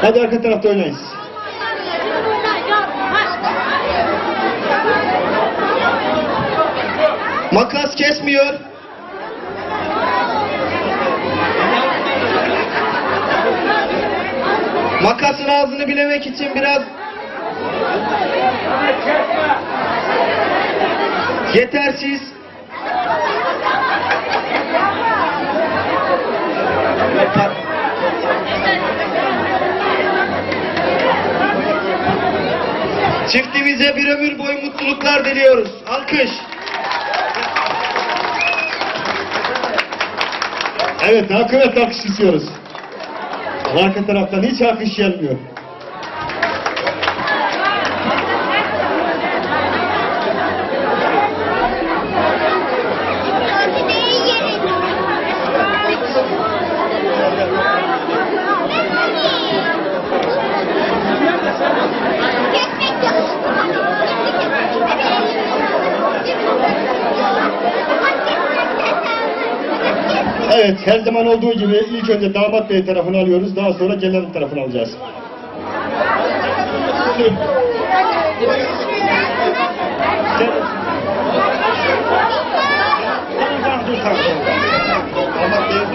Hadi arka tarafta oynayın. Makas kesmiyor. Makasın ağzını bilemek için biraz yetersiz. Çiftimize bir ömür boyu mutluluklar diliyoruz. Alkış. Evet, kuvvetli alkış istiyoruz. Arka taraftan hiç alkış gelmiyor. Evet, her zaman olduğu gibi ilk önce damat bey tarafını alıyoruz, daha sonra gelin tarafını alacağız. Damat bey-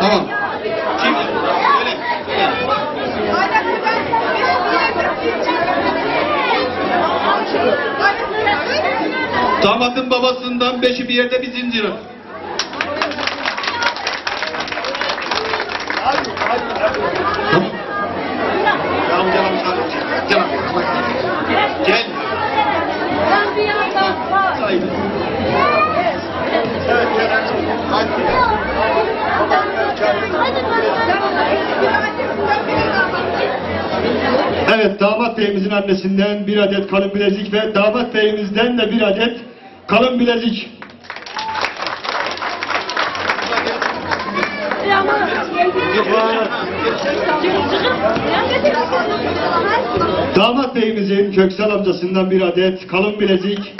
Tamam. Damadın babasından beşi bir yerde bir zincir. Gel. Evet, damat beyimizin annesinden bir adet kalın bilezik ve damat beyimizden de bir adet kalın bilezik. Damat beyimizin köksal amcasından bir adet kalın bilezik.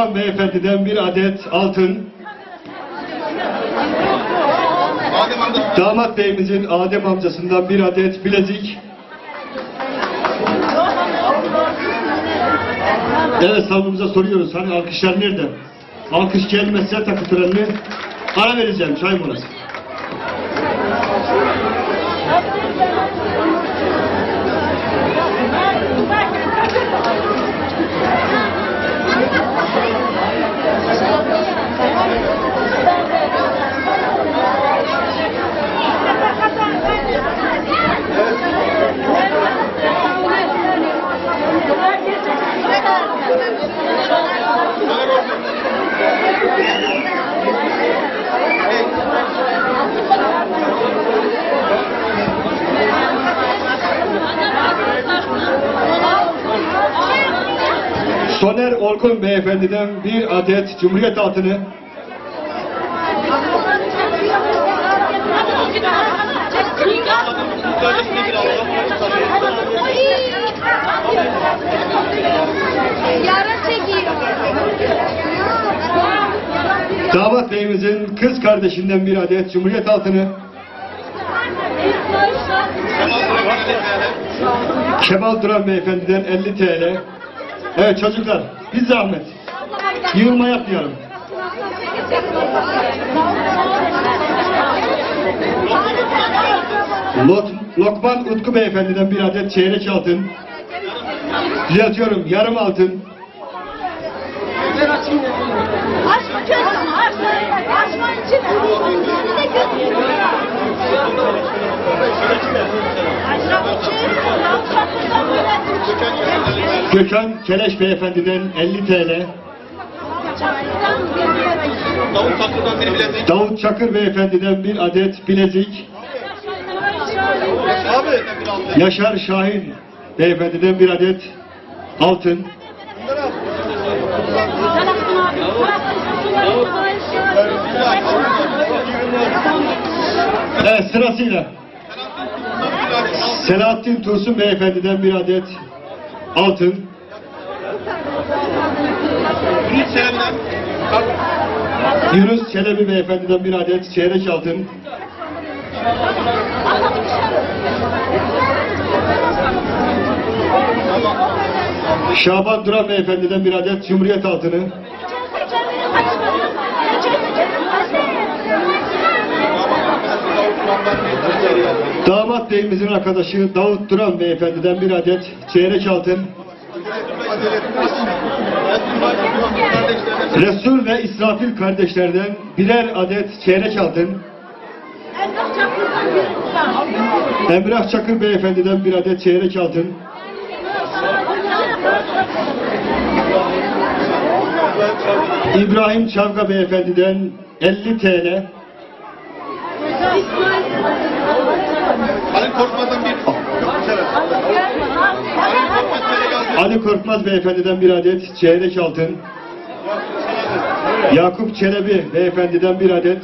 Duran beyefendiden bir adet altın. Damat beyimizin Adem amcasından bir adet bilezik. Evet salonumuza soruyoruz. Hani alkışlar nerede? Alkış gelmezse takı törenini ara vereceğim. Çay molası. Soner Orkun beyefendiden bir adet Cumhuriyet altını. Damat beyimizin kız kardeşinden bir adet Cumhuriyet altını. Kemal Duran beyefendiden 50 TL. Evet çocuklar bir zahmet. Yığılma yapmayalım. Lot, Lokman Utku beyefendiden bir adet çeyrek altın. Düzeltiyorum yarım altın. Gökhan Keleş Beyefendi'den 50 TL. Davut Tatlı'dan bir bilezik. Davut Çakır Beyefendi'den bir adet bilezik. Abi. Yaşar Şahin Beyefendi'den bir adet altın. Evet sırasıyla Selahattin Tursun Beyefendi'den bir adet altın. Ümit. Yunus Çelebi Beyefendi'den bir adet çeyrek altın. Şaban Duran Beyefendi'den bir adet Cumhuriyet altını. Damat beyimizin arkadaşı Davut Duran Beyefendi'den bir adet çeyrek altın. Resul ve İsrafil kardeşlerden birer adet çeyrek altın. Emrah Çakır Beyefendi'den bir adet çeyrek altın. İbrahim Çavga Beyefendi'den 50 TL. Korkmaz'dan bir. Ali Korkmaz Beyefendi'den bir adet çeyrek altın. Yakup Çelebi Beyefendi'den bir adet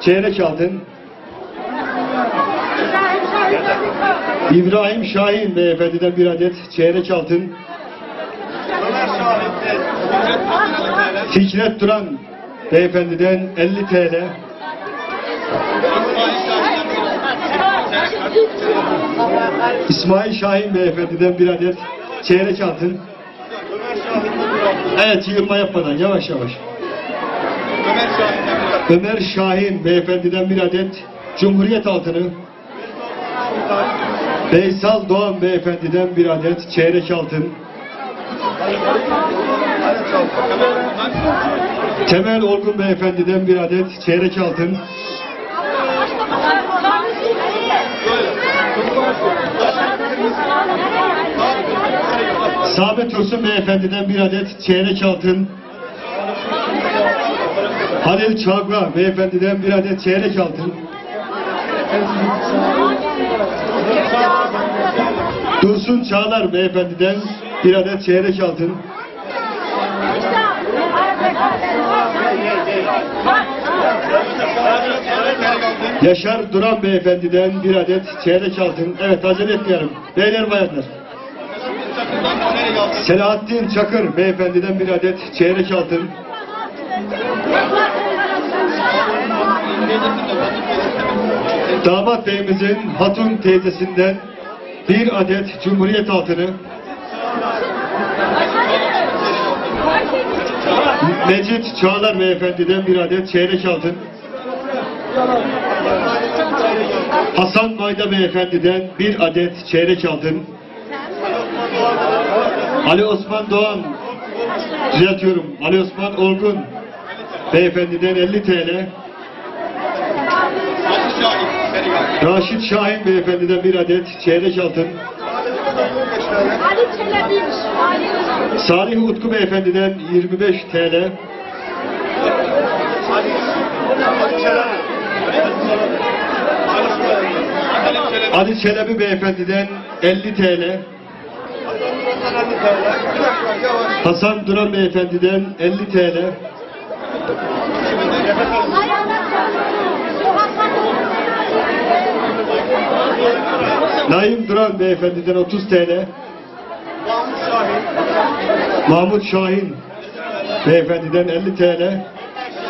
çeyrek altın. İbrahim Şahin Beyefendi'den bir adet çeyrek altın. Fikret Duran Beyefendi'den 50 TL. İsmail Şahin Beyefendi'den bir adet çeyrek altın. Evet yığılma yapmadan yavaş yavaş. Ömer bir. Ömer Şahin Beyefendi'den bir adet Cumhuriyet altını. Beysal Doğan Beyefendi'den bir adet çeyrek altın. Temel Olgun Beyefendi'den bir adet çeyrek altın. Sabit Tursun Beyefendi'den bir adet çeyrek altın. Halil Çağla Beyefendi'den bir adet çeyrek altın. Dursun Çağlar Beyefendi'den bir adet çeyrek altın. Yaşar Duran Beyefendi'den bir adet çeyrek altın. Evet acele etmeyelim. Beyler bayanlar. Selahattin Çakır Beyefendi'den bir adet çeyrek altın. Damat beyimizin hatun teyzesinden bir adet Cumhuriyet altını. Mecit Çağlar Beyefendi'den bir adet çeyrek altın. Hasan Mayda Beyefendi'den bir adet çeyrek altın. Ali Osman Doğan, düzeltiyorum, Ali Osman Olgun Beyefendi'den 50 TL. Raşit Şahin Beyefendi'den bir adet çeyrek altın. Salih Utku Beyefendi'den 25 TL. Ali Çelebi Beyefendi'den 50 TL. Hasan Duran Beyefendi'den 50 TL. Naim Duran Beyefendi'den 30 TL. Mahmut Şahin Beyefendi'den 50 TL.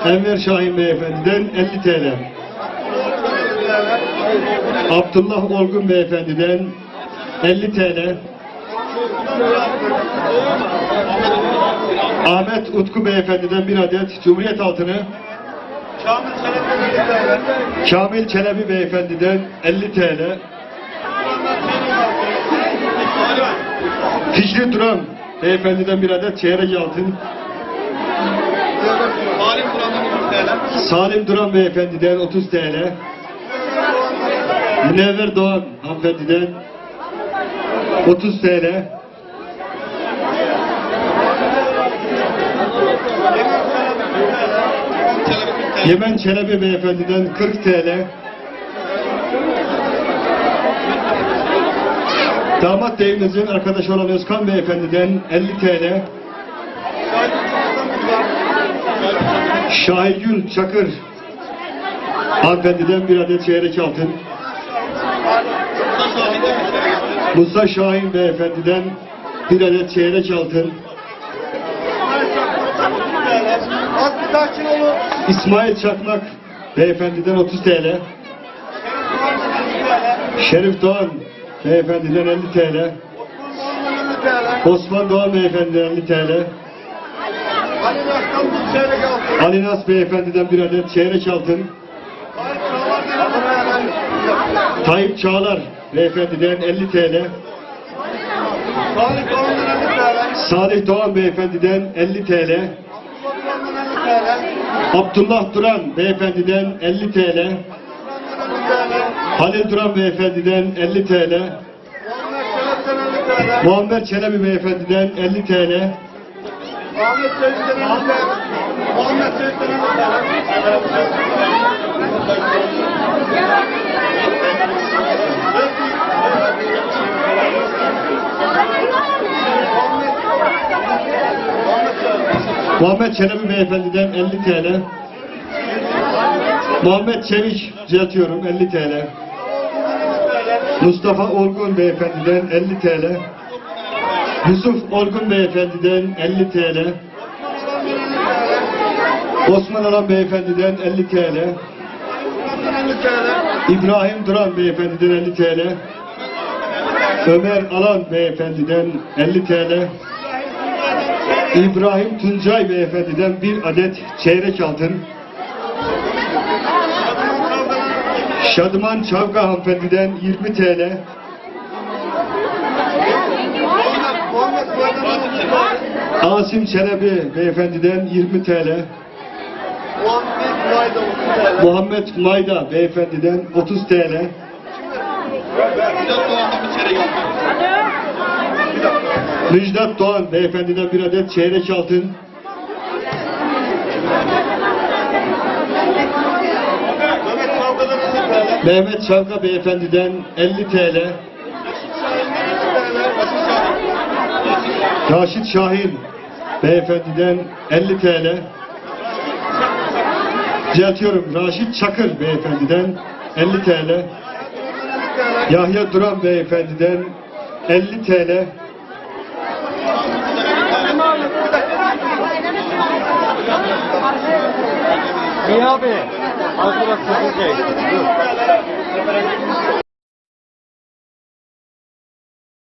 Enver Şahin Beyefendi'den 50 TL. Abdullah Olgun Beyefendi'den 50 TL. Ahmet Utku Beyefendi'den bir adet Cumhuriyet altını. Kamil Çelebi Beyefendi'den 50 TL. Fikri Duran Beyefendi'den bir adet çeyrek altın. Halim Kur'an'dan bir TL. Salim Duran Beyefendi'den 30 TL. Münevver Doğan hanımefendiden 30 TL. Yemen Çelebi beyefendiden 40 TL. Damat beyimizin arkadaşı olan Özkan beyefendiden 50 TL. Şahigül Çakır hanımefendiden bir adet çeyrek altın. Musa Şahin beyefendiden bir adet çeyrek altın. Sakin olun. İsmail Çakmak beyefendiden 30 TL. Şerif Doğan beyefendiden 50 TL. Osman Doğan beyefendiden 50 TL. Ali Nas beyefendiden bir adet çeyrek altın. Tayyip Çağlar beyefendiden 50 TL. Salih Doğan'dan 50 TL. Salih Doğan beyefendiden 50 TL. Doğan'dan 50 TL. Abdullah Duran beyefendiden 50 TL. Doğan'dan 50 TL. Halil Duran beyefendiden 50 TL. Muhammed Şeref'ten 50 TL. Muammer Çelebi beyefendiden 50 TL. Ahmet Seyit'ten 50 TL. Muhammed Seyit'ten 50 TL. Muhammed Çelebi beyefendiden 50 TL. Muhammed Çevik düzeltiyorum 50 TL. Mustafa Orgun beyefendiden 50 TL. Yusuf Orgun beyefendiden 50 TL. Osman Alan beyefendiden 50 TL. 50 TL. İbrahim Duran beyefendiden 50 TL. Ömer Alan beyefendiden 50 TL. İbrahim Tuncay beyefendiden bir adet çeyrek altın. Şadıman Çavga hanımefendiden 20 TL. Muhammed Soydan'dan 30 TL. Asim Çelebi beyefendiden 20 TL. Muhammed Mayda 30 TL. Muhammed Mayda beyefendiden 30 TL. Müjdat Doğan beyefendiden bir adet çeyrek altın. Mehmet Kavga'dan 50 TL. Mehmet Çavga beyefendiden 50 TL. Raşit Şahin beyefendiden 50 TL. Düzeltiyorum. Raşit Çakır beyefendiden 50 TL. Yahya Duran beyefendiden 50 TL. İyi abi.